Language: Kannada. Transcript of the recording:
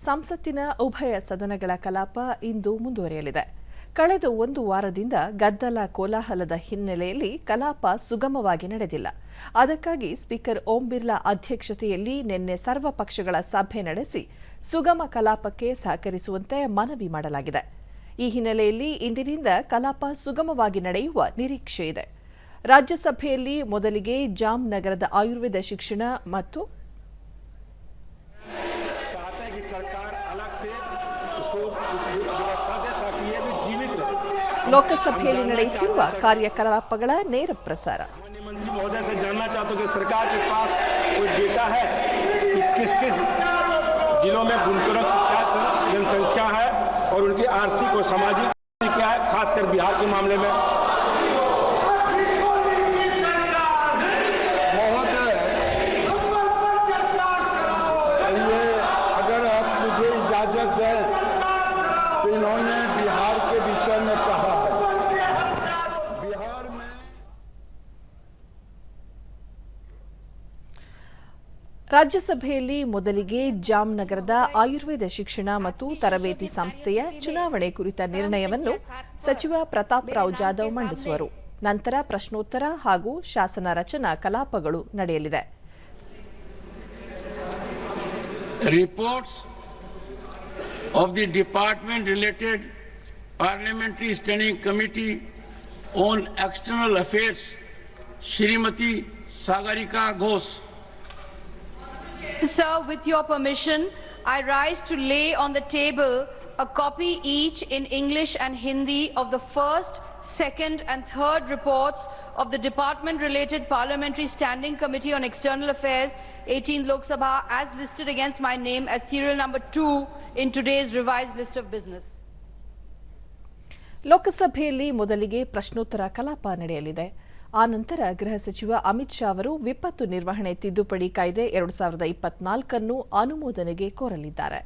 ಸಂಸತ್ತಿನ ಉಭಯ ಸದನಗಳ ಕಲಾಪ ಇಂದು ಮುಂದುವರಿಯಲಿದೆ. ಕಳೆದ ಒಂದು ವಾರದಿಂದ ಗದ್ದಲ ಕೋಲಾಹಲದ ಹಿನ್ನೆಲೆಯಲ್ಲಿ ಕಲಾಪ ಸುಗಮವಾಗಿ ನಡೆದಿಲ್ಲ. ಅದಕ್ಕಾಗಿ ಸ್ಪೀಕರ್ ಓಂ ಬಿರ್ಲಾ ಅಧ್ಯಕ್ಷತೆಯಲ್ಲಿ ನಿನ್ನೆ ಸರ್ವಪಕ್ಷಗಳ ಸಭೆ ನಡೆಸಿ ಸುಗಮ ಕಲಾಪಕ್ಕೆ ಸಹಕರಿಸುವಂತೆ ಮನವಿ ಮಾಡಲಾಗಿದೆ. ಈ ಹಿನ್ನೆಲೆಯಲ್ಲಿ ಇಂದಿನಿಂದ ಕಲಾಪ ಸುಗಮವಾಗಿ ನಡೆಯುವ ನಿರೀಕ್ಷೆ ಇದೆ. ರಾಜ್ಯಸಭೆಯಲ್ಲಿ ಮೊದಲಿಗೆ ಜಾಮ್ ನಗರದ ಆಯುರ್ವೇದ ಶಿಕ್ಷಣ ಮತ್ತು सरकार अलग से उसको कुछ व्यवस्था दे ताकि ये भी जीवित रहे ಲೋಕಸಭೆಯಲ್ಲಿ ನಡೆಯುತ್ತಿರುವ ಕಾರ್ಯಕಲಾಪಗಳ ನೇರ ಪ್ರಸಾರ माननीय मंत्री महोदय से जानना चाहता हूँ कि सरकार के पास कोई डेटा है कि किस किस जिलों में बुनकरों की क्या सं- जनसंख्या है और उनकी आर्थिक और सामाजिक क्या है खासकर बिहार के मामले में मुझे इजाजत दें तो इन्होंने बिहार के विषय में कहा है बिहार में ರಾಜ್ಯಸಭೆಯಲ್ಲಿ ಮೊದಲಿಗೆ ಜಾಮ್ ನಗರದ ಆಯುರ್ವೇದ ಶಿಕ್ಷಣ ಮತ್ತು ತರಬೇತಿ ಸಂಸ್ಥೆಯ ಚುನಾವಣೆ ಕುರಿತ ನಿರ್ಣಯವನ್ನು ಸಚಿವ ಪ್ರತಾಪ್ ರಾವ್ ಜಾಧವ್ ಮಂಡಿಸುವರು ನಂತರ ಪ್ರಶ್ನೋತ್ತರ ಹಾಗೂ ಶಾಸನ ರಚನಾ ಕಲಾಪಗಳು ನಡೆಯಲಿದೆ reports of the department related parliamentary standing committee on external affairs shrimati sagarika ghosh. Sir, with your permission, I rise to lay on the table a copy each in English and Hindi of the first, second, and third reports of the Department related Parliamentary Standing Committee on External Affairs, 18th Lok Sabha, as listed against my name at serial number 2 in today's revised list of business. ಲೋಕಸಭೆಯಲ್ಲಿ ಮೊದಲಿಗೆ ಪ್ರಶ್ನೋತ್ತರ ಕಲಾಪ ನಡೆಯಲಿದೆ ಆ ನಂತರ ಗೃಹ ಸಚಿವ ಅಮಿತ್ ಶಾ ಅವರು ವಿಪತ್ತು ನಿರ್ವಹಣೆ ತಿದ್ದುಪಡಿ ಕಾಯ್ದೆ ಎರಡು ಸಾವಿರದ ಇಪ್ಪತ್ನಾಲ್ಕನ್ನು ಅನುಮೋದನೆಗೆ ಕೋರಲಿದ್ದಾರೆ